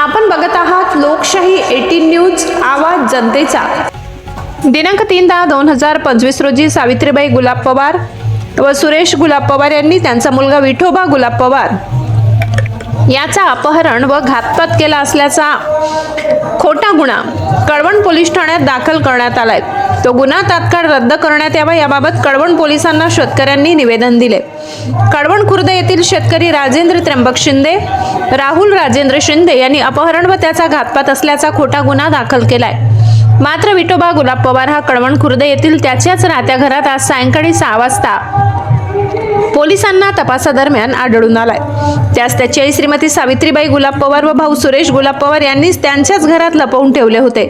आपण बघत आहात लोकशाही एटीन न्यूज आवाज जनतेचा. दिनांक तीन दहा दोन हजार पंचवीस रोजी सावित्रीबाई गुलाब पवार व सुरेश गुलाब पवार यांनी त्यांचा मुलगा विठोबा गुलाब पवार याचा अपहरण व घातपात केला असल्याचा खोटा गुन्हा कळवण पोलीस ठाण्यात दाखल करण्यात आलाय. तो गुन्हा तात्काळ रद्द करण्यात यावा याबाबत कळवण पोलिसांना शेतकऱ्यांनी निवेदन दिले. कळवण खुर्द येथील शेतकरी राजेंद्र त्र्यंबक शिंदे राहुल राजेंद्र शिंदे यांनी अपहरण व त्याचा घातपात असल्याचा खोटा गुन्हा दाखल केलाय. मात्र विठोबा गुलाब पवार हा कळवण खुर्द येथील त्याच्याच राहत्या घरात आज सायंकाळी सहा वाजता पोलिसांना तपासादरम्यान आढळून आलाय. त्यास त्याची आई श्रीमती सावित्रीबाई गुलाब पवार व भाऊ सुरेश गुलाब पवार यांनीच त्यांच्याच घरात लपवून ठेवले होते.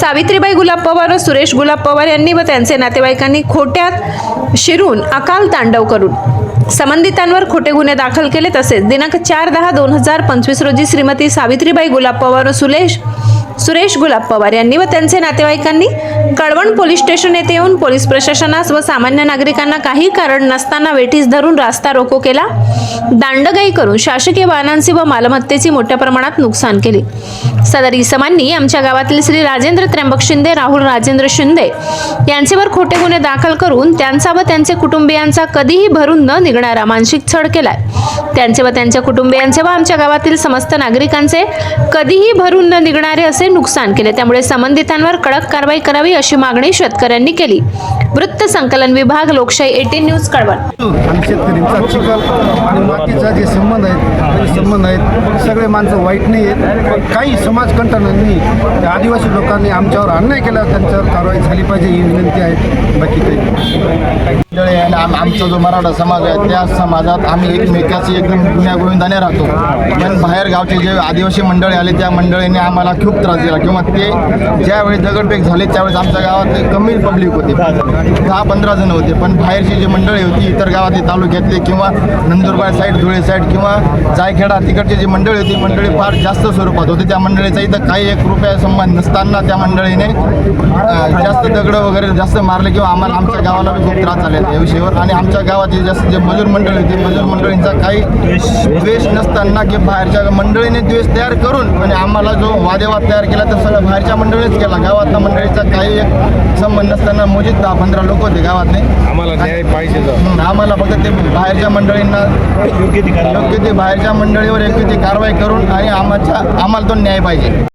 सावित्रीबाई गुलाब पवार व सुरेश गुलाब पवार यांनी व त्यांचे नातेवाईकांनी खोट्यात शिरून अकाल तांडव करून संबंधितांवर खोटे गुन्हे दाखल केले तसेच दिनांक चार दहा दोन हजार पंचवीस रोजी श्रीमती सावित्रीबाई गुलाब पवार व सुलेश सुरेश गुलाब पवार यांनी व त्यांचे नातेवाईकांनी कळवण पोलीस स्टेशन येथे येऊन पोलीस प्रशासनास व सामान्य नागरिकांना काही कारण नसताना वेठीस धरून रास्ता रोको केला. दांडगाई करून शासकीय वाहनांचे व मालमत्तेची मोठ्या प्रमाणात नुकसान केले. सदर इसमांनी आमच्या गावातील श्री राजेंद्र त्र्यंबक शिंदे राहुल राजेंद्र शिंदे यांचेवर खोटे गुन्हे दाखल करून त्यांचा व त्यांचे कुटुंबियांचा कधीही भरून न निघणारा मानसिक छळ केलाय. त्यांचे व त्यांच्या कुटुंबियांचे व आमच्या गावातील समस्त नागरिकांचे कधीही भरून न निघणारे असे नुकसान केले. त्यामुळे संबंधितांवर कडक कारवाई करावी अशी मागणी शेतकऱ्यांनी केली. वृत्त संकलन विभाग लोकशाही एटीन न्यूज कळवण. आणि शेतकऱ्यांचा चिखल आणि मातीचा जे संबंध आहेत संबंध आहेत सगळे माणसं वाईट नाही आहेत. पण काही समाजकंटकांनी त्या आदिवासी लोकांनी आमच्यावर अन्याय केला त्यांच्यावर कारवाई झाली पाहिजे ही विनंती आहे. बाकी काही मंडळी आणि आम- आमचा जो मराठा समाज आहे त्या समाजात आम्ही एकमेकाची एकदम गुन्ह्या गोविंदाने राहतो. पण बाहेर गावचे जे आदिवासी मंडळी आले त्या मंडळीने आम्हाला खूप त्रास दिला. किंवा ते ज्यावेळी दगडफेक झाले त्यावेळेस आमच्या गावात ते कमी पब्लिक होते. दहा पंधरा जण होते. पण बाहेरची जी मंडळी होती इतर गावातली तालुक्यातले किंवा नंदुरबार साईड धुळे साईड किंवा जायखेडा तिकडची जी मंडळी होती मंडळी फार जास्त स्वरूपात होती. त्या मंडळीचा इथं काही एक रुपया संबंध नसताना त्या मंडळीने जास्त दगडं वगैरे जास्त मारले किंवा आम्हाला आमच्या गावाला खूप त्रास झाले या विषयावर. आणि आमच्या गावातील जास्त जे मजूर मंडळी होती मजूर मंडळींचा काही द्वेष नसताना की बाहेरच्या मंडळीने द्वेष तयार करून आणि आम्हाला जो वादेवाद तयार केला तर सगळं बाहेरच्या मंडळीच केला. गावातल्या मंडळीचा काही एक संबंध नसताना मोजित दहा पंधरा लोक होते गावातले. आम्हाला न्याय पाहिजे आम्हाला फक्त ते बाहेरच्या मंडळींना योग्य ती बाहेरच्या मंडळीवर योग्य ती कारवाई करून आणि आम्हाला आम्हाला तो न्याय पाहिजे.